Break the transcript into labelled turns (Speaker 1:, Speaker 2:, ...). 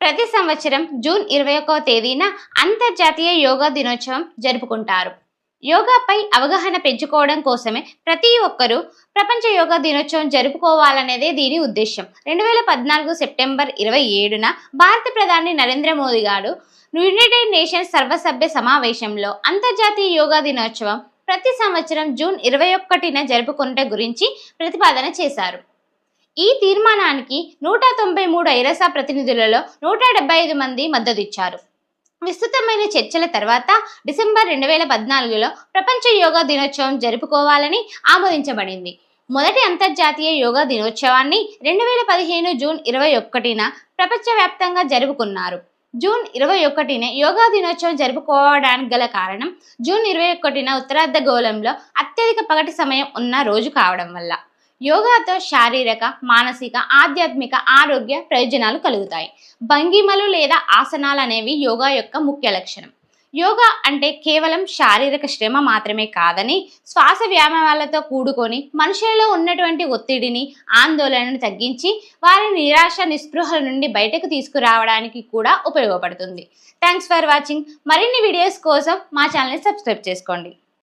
Speaker 1: ప్రతి సంవత్సరం జూన్ ఇరవై ఒకవ తేదీన అంతర్జాతీయ యోగా దినోత్సవం జరుపుకుంటారు. యోగాపై అవగాహన పెంచుకోవడం కోసమే ప్రతి ఒక్కరూ ప్రపంచ యోగా దినోత్సవం జరుపుకోవాలనేదే దీని ఉద్దేశం రెండు వేల పద్నాలుగు సెప్టెంబర్ ఇరవై ఏడున భారత ప్రధాని నరేంద్ర మోదీ గారు యునైటెడ్ నేషన్స్ సర్వసభ్య సమావేశంలో అంతర్జాతీయ యోగా దినోత్సవం ప్రతి సంవత్సరం జూన్ ఇరవై ఒకటిన జరుపుకుంటే గురించి ప్రతిపాదన చేశారు. ఈ తీర్మానానికి నూట తొంభై మూడు ఐరసా ప్రతినిధులలో నూట డెబ్బై ఐదు మంది మద్దతిచ్చారు. విస్తృతమైన చర్చల తర్వాత డిసెంబర్ రెండు వేల పద్నాలుగులో ప్రపంచ యోగా దినోత్సవం జరుపుకోవాలని ఆమోదించబడింది. మొదటి అంతర్జాతీయ యోగా దినోత్సవాన్ని రెండు వేల పదిహేను జూన్ ఇరవై ఒకటిన ప్రపంచవ్యాప్తంగా జరుపుకున్నారు. జూన్ ఇరవై ఒకటిన యోగా దినోత్సవం జరుపుకోవడానికి గల కారణం జూన్ ఇరవై ఒకటిన ఉత్తరార్ధగోళంలో అత్యధిక పగటి సమయం ఉన్న రోజు కావడం వల్ల. యోగాతో శారీరక మానసిక ఆధ్యాత్మిక ఆరోగ్య ప్రయోజనాలు కలుగుతాయి. భంగిమలు లేదా ఆసనాలు అనేవి యోగా యొక్క ముఖ్య లక్షణం. యోగా అంటే కేవలం శారీరక శ్రమ మాత్రమే కాదని శ్వాస వ్యాయామాలతో కూడుకొని మనుషులలో ఉన్నటువంటి ఒత్తిడిని ఆందోళనను తగ్గించి వారి నిరాశ నిస్పృహల నుండి బయటకు తీసుకురావడానికి కూడా ఉపయోగపడుతుంది. థ్యాంక్స్ ఫర్ వాచింగ్ మరిన్ని వీడియోస్ కోసం మా ఛానల్ని సబ్స్క్రైబ్ చేసుకోండి.